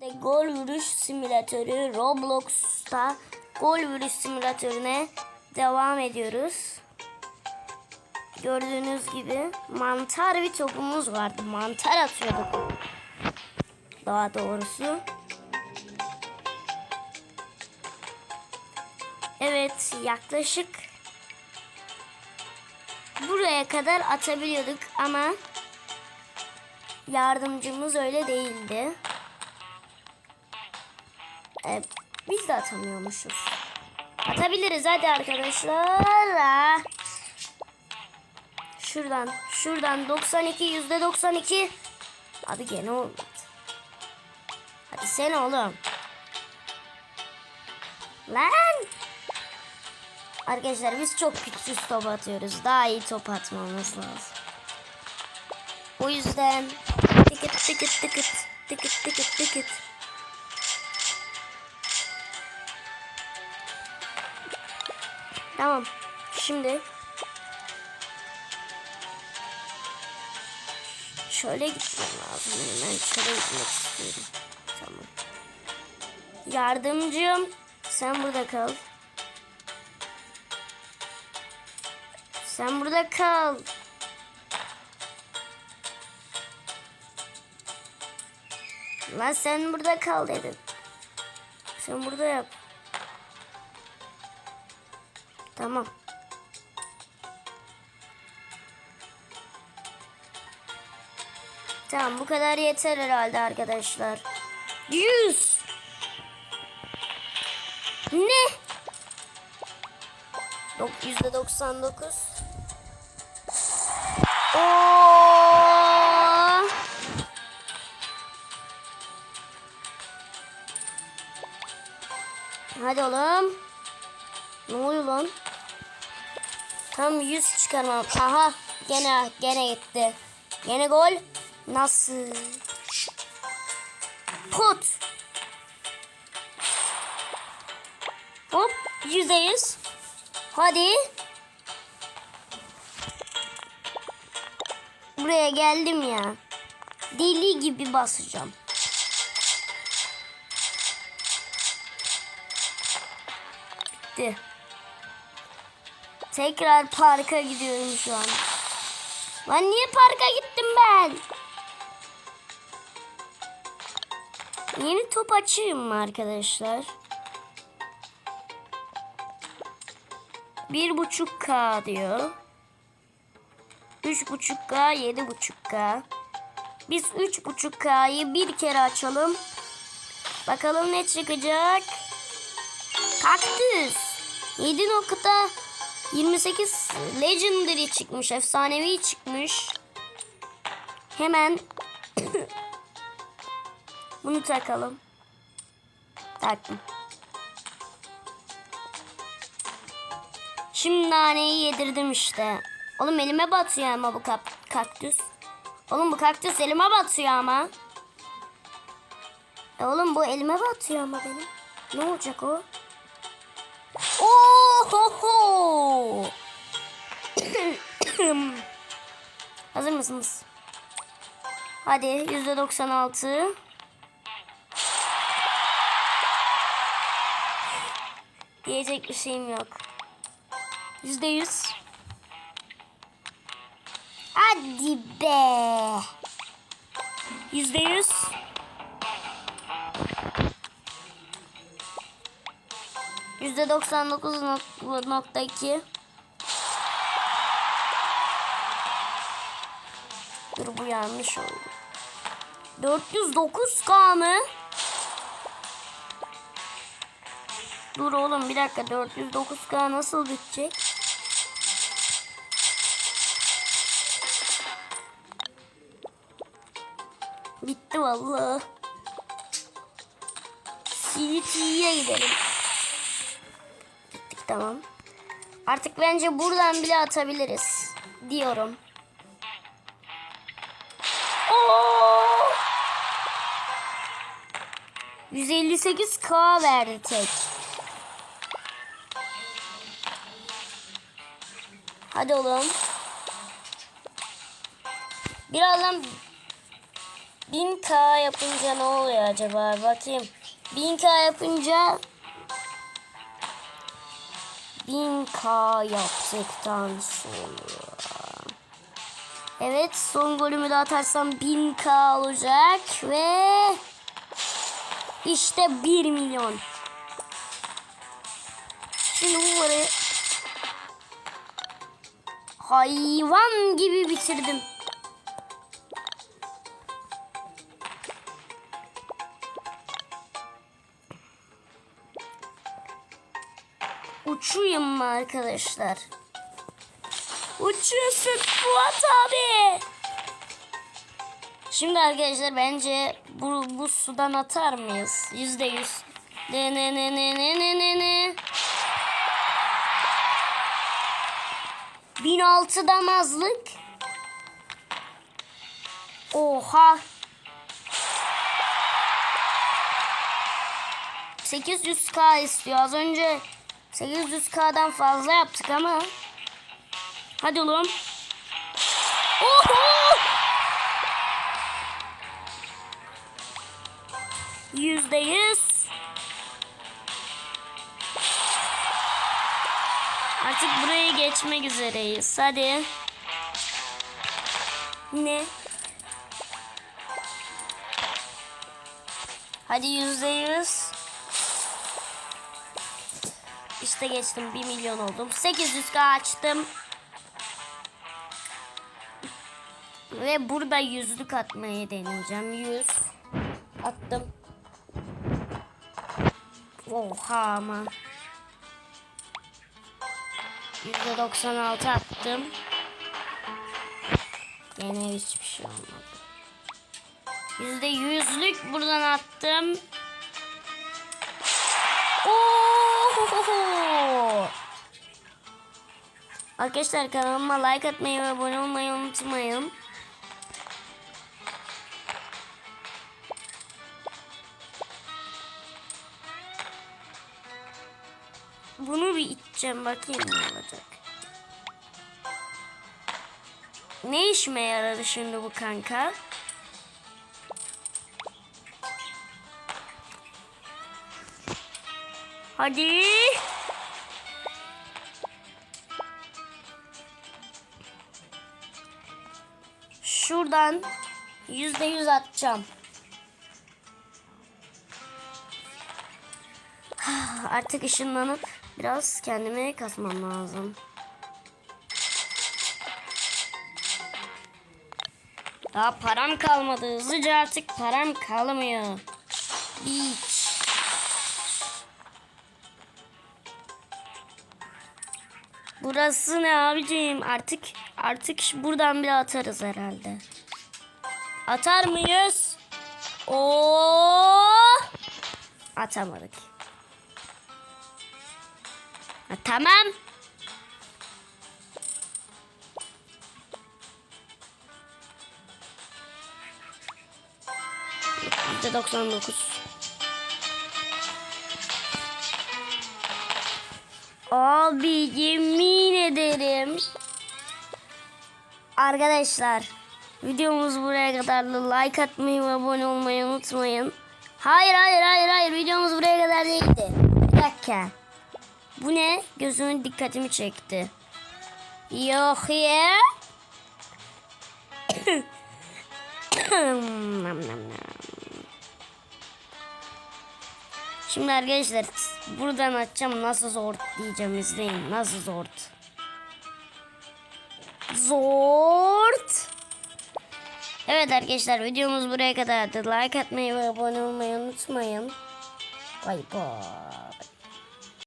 De gol vuruş simülatörü Roblox'ta gol vuruş simülatörüne devam ediyoruz. Gördüğünüz gibi mantar bir topumuz vardı. Mantar atıyorduk. Daha doğrusu. Evet yaklaşık buraya kadar atabiliyorduk ama yardımcımız öyle değildi. Ee, biz de atamıyormuşuz. Atabiliriz hadi arkadaşlar. Şuradan, şuradan 92, yüzde 92. Abi gene olmadı. Hadi sen oğlum. Lan. Arkadaşlar biz çok güçsüz top atıyoruz. Daha iyi top atmamız lazım. O yüzden tıkıt tıkıt tıkıt tıkıt tıkıt tıkıt. Tamam. Şimdi şöyle gitmem lazım. Ben şöyle gitmek istiyorum. Tamam. Yardımcım sen burada kal. Sen burada kal. Lan sen burada kal dedim. Sen burada yap. Tamam. Tamam bu kadar yeter herhalde arkadaşlar. 100. Ne? Yüzde 99. Oo. Hadi oğlum. Ne oluyor lan? Tam 100 çıkarmam. Aha gene gene gitti. Gene gol. Nasıl? Put. Hop yüzde yüz. Hadi. Buraya geldim ya. Deli gibi basacağım. Bitti. Tekrar parka gidiyorum şu an. Lan niye parka gittim ben? Yeni top açayım mı arkadaşlar? Bir buçuk K diyor. Üç buçuk K, yedi buçuk K. Biz üç buçuk K'yı bir kere açalım. Bakalım ne çıkacak. Kaktüs. 7.28 Legendary çıkmış. Efsanevi çıkmış. Hemen bunu takalım. Taktım. Şimdi naneyi yedirdim işte. Oğlum elime batıyor ama bu kap kaktüs. Oğlum bu kaktüs elime batıyor ama. E oğlum bu elime batıyor ama benim. Ne olacak o? Ohoho! Hazır mısınız? Hadi yüzde 96. Diyecek bir şeyim yok. Yüzde yüz. Hadi be. Yüzde yüz. Yüzde doksan dokuz nokta iki. Dur bu yanlış oldu. 409k mı? Dur oğlum bir dakika 409k nasıl bitecek? Bitti vallahi. CDT'ye gidelim. Tamam. Artık bence buradan bile atabiliriz diyorum. Oo! 158k verdi tek. Hadi oğlum. Birazdan 1000k yapınca ne oluyor acaba? Bakayım. 1000k yapınca 1000k yaptıktan sonra Evet son golümü de atarsam 1000k olacak ve işte 1 milyon. Şimdi bu varı hayvan gibi bitirdim. Uçuyum mu arkadaşlar? Uçuyorsun Fuat abi. Şimdi arkadaşlar bence bu, bu sudan atar mıyız? Yüzde yüz. Ne ne ne ne ne ne ne ne. 1006 damazlık. Oha. 800k istiyor. Az önce 800k'dan fazla yaptık ama. Hadi oğlum. Oho! Yüzde yüz. Artık burayı geçmek üzereyiz. Hadi. Ne? Hadi yüzde yüz. İşte geçtim. 1 milyon oldum. 800k açtım. Ve burada yüzlük atmayı deneyeceğim. Yüz. Attım. Oha ama. %96 attım. Gene hiçbir şey olmadı. Yüzde yüzlük buradan attım. Arkadaşlar kanalıma like atmayı ve abone olmayı unutmayın. Bunu bir içeceğim bakayım ne olacak. Ne işime yaradı şimdi bu kanka? Hadi. Şuradan yüzde yüz atacağım. Artık ışınlanıp biraz kendimi kasmam lazım. Daha param kalmadı. Hızlıca artık param kalmıyor. Beach. Burası ne abicim? Artık artık buradan bile atarız herhalde. Atar mıyız? Oo! Atamadık. Ha, tamam. Yüzde 99. Abi yemin ederim. Arkadaşlar videomuz buraya kadardı. Like atmayı ve abone olmayı unutmayın. Hayır hayır hayır hayır videomuz buraya kadar değildi. Bir dakika. Bu ne? Gözümün dikkatimi çekti. Yok ya. Şimdi arkadaşlar buradan açacağım nasıl zor diyeceğim izleyin nasıl zor. Zort. Evet arkadaşlar videomuz buraya kadardı. Like atmayı ve abone olmayı unutmayın. Bay bay.